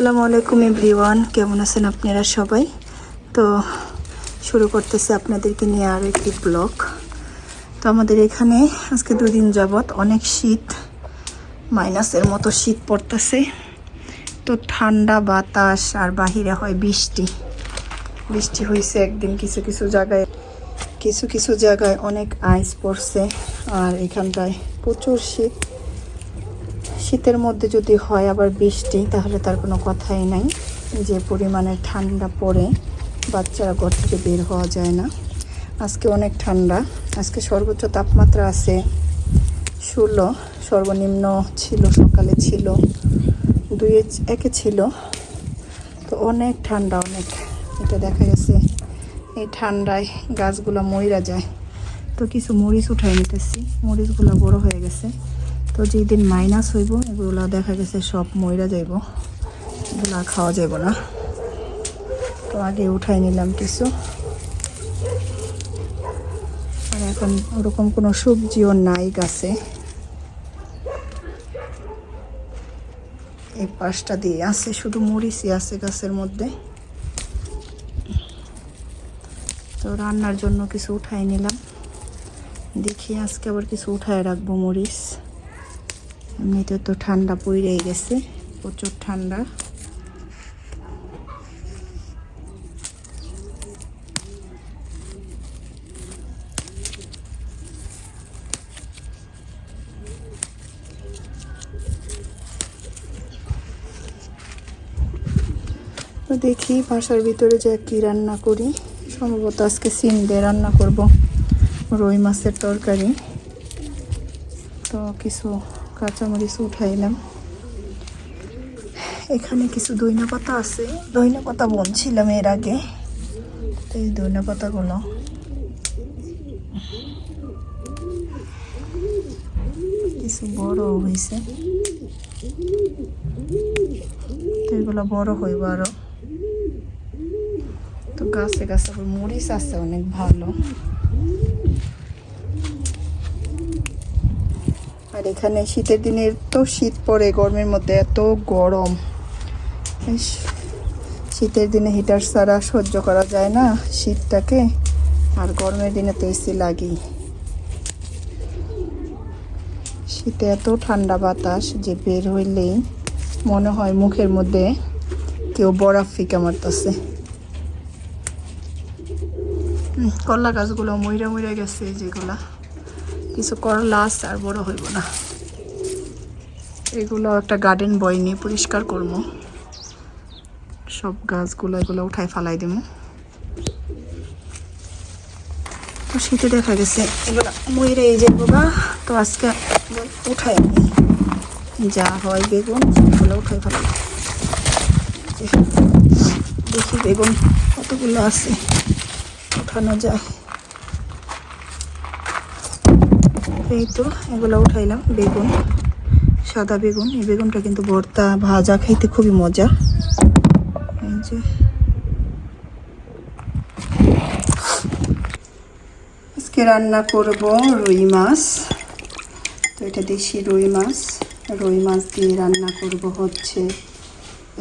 আসসালামু আলাইকুম এভরিওয়ান। কেমন আছেন আপনারা সবাই? তো শুরু করতেছে আপনাদেরকে নিয়ে আরও একটি ব্লগ। তো আমাদের এখানে আজকে দুদিন যাবৎ অনেক শীত মাইনাসের মতো শীত পড়তেছে। তো ঠান্ডা বাতাস আর বাহিরে হয় বৃষ্টি। বৃষ্টি হয়েছে একদিন কিছু কিছু জায়গায়, কিছু কিছু জায়গায় অনেক আইস পড়ছে। আর এখানটায় প্রচুর শীত। শীতের মধ্যে যদি হয় আবার বৃষ্টি, তাহলে তার কোনো কথাই নাই যে পরিমাণে ঠান্ডা পড়ে বাচ্চারা ঘর থেকে বের হওয়া যায় না। আজকে অনেক ঠান্ডা, আজকে সর্বোচ্চ তাপমাত্রা আছে ষোলো, সর্বনিম্ন ছিল, সকালে ছিল দুই একে ছিল। তো অনেক ঠান্ডা, অনেক। এটা দেখা গেছে এই ঠান্ডায় গাছগুলো মইরা যায়। তো কিছু মরিচ উঠাই নিতেছি। মরিচগুলো বড় হয়ে গেছে। তো যেদিন মাইনাস হইব, এগুলো দেখা গেছে সব ময়রা যাইব। এগুলো খাওয়া যাইব না। তো আগে উঠাই নিলাম কিছু। আর এখন ওরকম কোনো সবজিও নাই গাছে। এই পাশটা দিয়ে আছে, শুধু মরিচই আছে গাছের মধ্যে। তো রান্নার জন্য কিছু উঠাই নিলাম। দেখি আজকে আবার কিছু উঠায় রাখব মরিচ। এমনিতে তো ঠান্ডা পড়েই গেছে, প্রচুর ঠান্ডা। তো দেখি বাসার ভিতরে যে কি রান্না করি। সম্ভবত আজকে সিম দিয়ে রান্না করব, রুই মাছের তরকারি। তো কিছু কাঁচামরিচ উঠাইলাম। এখানে কিছু দইনা পাতা আছে। দইনা পাতা বনছিলাম এর আগে। তো এই দইনা পাতাগুলো কিছু বড় হয়েছে এগুলো বড় হইব আরও। তো গাছে গাছে মরিচ আছে, অনেক ভালো। আর এখানে শীতের দিনে এত শীত পড়ে, গরমের মধ্যে এত গরম। শীতের দিনে হিটার ছাড়া সহ্য করা যায় না শীতটাকে। আর গরমের দিনে তো এসি লাগেই। শীতে এত ঠান্ডা বাতাস যে বের হইলেই মনে হয় মুখের মধ্যে কেউ বরফ ফিকা মারতেছে। করলা গাছগুলো মইরা মইরা গেছে যেগুলা। কিছু করলা আছে আর বড় হইব না। এগুলো একটা গার্ডেন বয় নিয়ে পরিষ্কার করব। সব গাছগুলো এগুলো উঠাই ফালাই দিব। তো শীতে দেখা গেছে, এগুলো মইরে এই যাব গা তো আজকে উঠাই যা হয় বেগুন, সেগুলো উঠাই ফেলাই। দেখি বেগুন কতগুলো আছে, উঠানো যায়। এই তো, এগুলো উঠাইলাম, বেগুন, সাদা বেগুন। এই বেগুনটা কিন্তু ভর্তা, ভাজা, খাইতে খুবই মজা। এই যে। আজকে রান্না করব রুই মাছ। তো এটা দেশি রুই মাছ। রুই মাছ দিয়ে রান্না করব হচ্ছে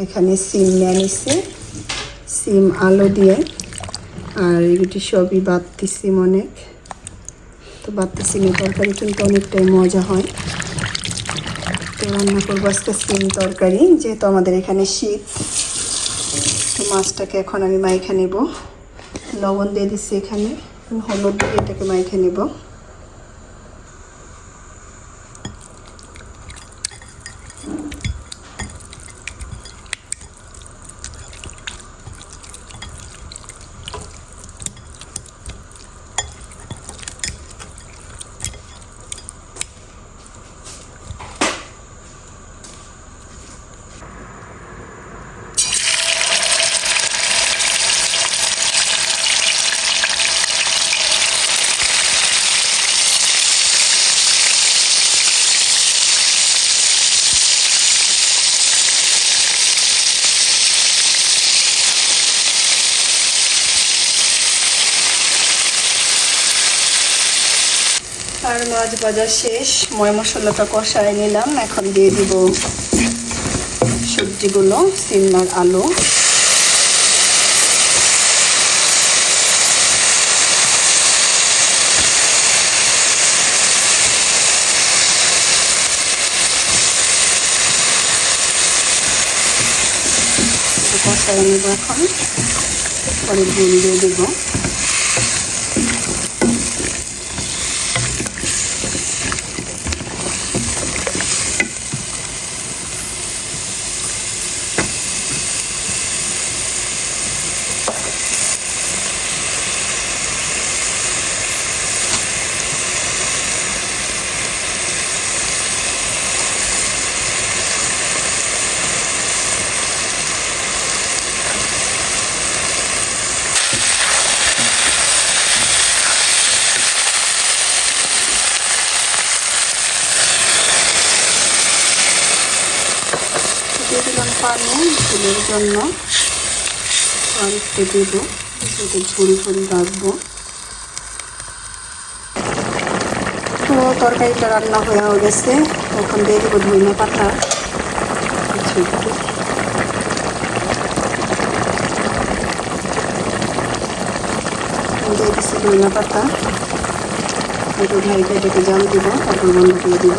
এখানে সিম নিয়ে সিম আলু দিয়ে। আর এগুলি সবই বাত্তি সিম অনেক। তো বাত্তি সিমের তরকারি কিন্তু অনেকটাই মজা হয়। তো রান্না করব আজকে সিম তরকারি, যেহেতু আমাদের এখানে শীত, তো মাছটাকে এখন আমি মাইখে নেব। লবণ দিয়ে দিচ্ছি এখানে, হলুদ দিয়ে এটাকে মাইখে নেব। আর মাছ ভাজা শেষ। ময় মশলাটা কষায় নিলাম। এখন দিয়ে দিব সবজিগুলো সিমলার আলু। কষাই নেব এখন। পরে ঝুল দিয়ে দেবো দিয়ে দিলাম পানি ঝুলের জন্য। একটু দেবো যাতে ঝুল ঝুল রাখব। তো তরকারিটা রান্না হয়ে গেছে। এখন দিয়ে দেবো ধনিয়া পাতা। একটু। ধনিয়া পাতা। একটু ঢাইটা এটাকে জাল দিব, তারপর বন্ধ করে দিব।